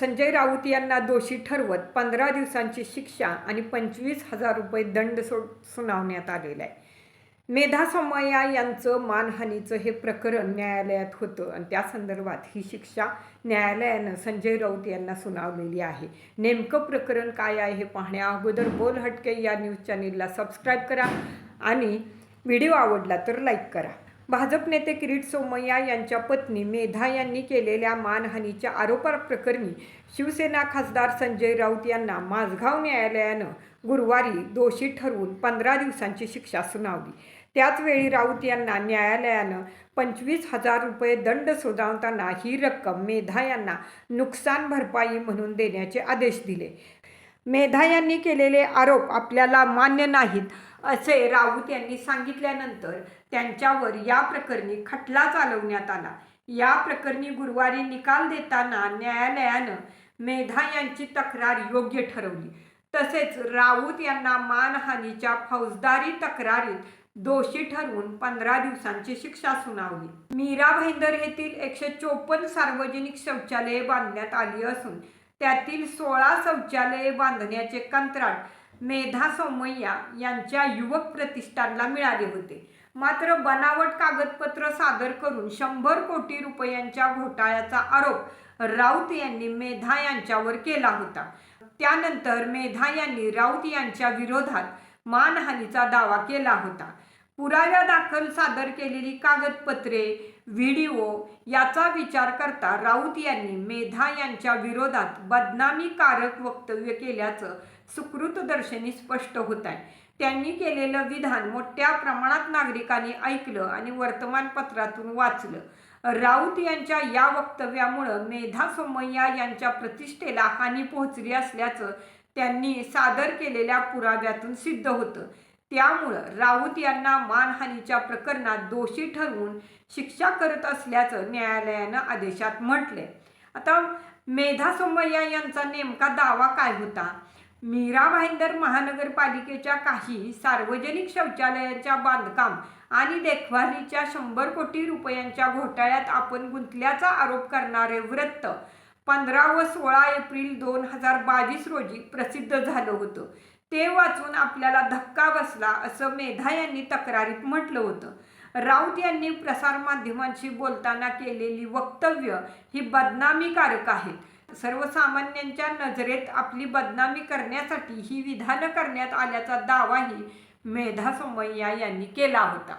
संजय राऊत यांना दोषी ठरवत पंधरा दिवसांची शिक्षा आणि पंचवीस हजार रुपये दंड सो सुनावण्यात आलेला आहे. मेधा सोमय्या यांचं मानहानीचं हे प्रकरण न्यायालयात होतं आणि त्या संदर्भात ही शिक्षा न्यायालयानं संजय राऊत यांना सुनावलेली आहे. नेमकं प्रकरण काय आहे हे पाहण्या अगोदर बोल हटके या न्यूज चॅनेलला सबस्क्राईब करा आणि व्हिडिओ आवडला तर लाईक करा. भाजप नेते किरीट सोमय्या यांच्या पत्नी मेधा यांनी केलेल्या मानहानीच्या आरोपाप्रकरणी शिवसेना खासदार संजय राऊत यांना माझगाव न्यायालयानं गुरुवारी दोषी ठरवून पंधरा दिवसांची शिक्षा सुनावली. त्याचवेळी राऊत यांना न्यायालयानं पंचवीस हजार रुपये दंड सोजावताना ही रक्कम मेधा यांना नुकसान भरपाई म्हणून देण्याचे आदेश दिले. मेधा यांनी केलेले आरोप आपल्याला मान्य नाहीत असे राऊत यांनी सांगितल्यानंतर त्यांच्यावर या प्रकरणी खटला चालवण्यात आला. या प्रकरणी गुरुवारी निकाल देताना न्यायालयानं मेधा यांची तक्रार योग्य ठरवली. तसेच राऊत यांना मानहानीच्या फौजदारी तक्रारीत दोषी ठरवून पंधरा दिवसांची शिक्षा सुनावली. मीरा भाईंदर येथील एकशे चोपन्न सार्वजनिक शौचालये बांधण्यात आली असून त्यातील सोळा शौचालये बांधण्याचे कंत्राट मेधा सोमय्या यांच्या युवक प्रतिष्ठानला मिळाले होते. मात्र बनावट कागदपत्र सादर करून शंभर कोटी रुपयांच्या घोटाळ्याचा आरोप राऊत यांनी मेधा यांच्यावर केला होता. त्यानंतर मेधा यांनी राऊत यांच्या विरोधात मानहानीचा दावा केला होता. पुराव्यादाखल सादर केलेली कागदपत्रे व्हिडिओ याचा विचार करता राऊत यांनी मेधा यांच्या विरोधात बदनामीकारक वक्तव्य केल्याचं सुकृतदर्शनी स्पष्ट होत आहे त्यांनी केलेलं विधान मोठ्या प्रमाणात नागरिकांनी ऐकलं आणि वर्तमानपत्रातून वाचलं. राऊत यांच्या या वक्तव्यामुळं मेधा सोमय्या यांच्या प्रतिष्ठेला हानी पोहोचली असल्याचं त्यांनी सादर केलेल्या पुराव्यातून सिद्ध होतं. त्यामुळं राऊत यांना मानहानीच्या प्रकरणात दोषी ठरवून शिक्षा करत असल्याचं न्यायालयानं आदेशात म्हटले आता मेधा सोमय्या यांचा नेमका दावा काय होता? मीरा भाईंदर महानगरपालिकेच्या काही सार्वजनिक शौचालयाच्या बांधकाम आणि देखभालीच्या शंभर कोटी रुपयांच्या घोटाळ्यात आपण गुंतल्याचा आरोप करणारे वृत्त पंधरा व सोळा एप्रिल दोन हजार बावीस रोजी प्रसिद्ध झालं होतं. ते वाचून आपल्याला धक्का बसला असं मेधा यांनी तक्रारीत म्हटलं होतं. राऊत यांनी प्रसारमाध्यमांशी बोलताना केलेली वक्तव्य ही बदनामीकारक आहेत सर्वसामान्यांच्या नजरेत आपली बदनामी करण्यासाठी ही विधानं करण्यात आल्याचा दावाही मेधा सोमय्या यांनी केला होता.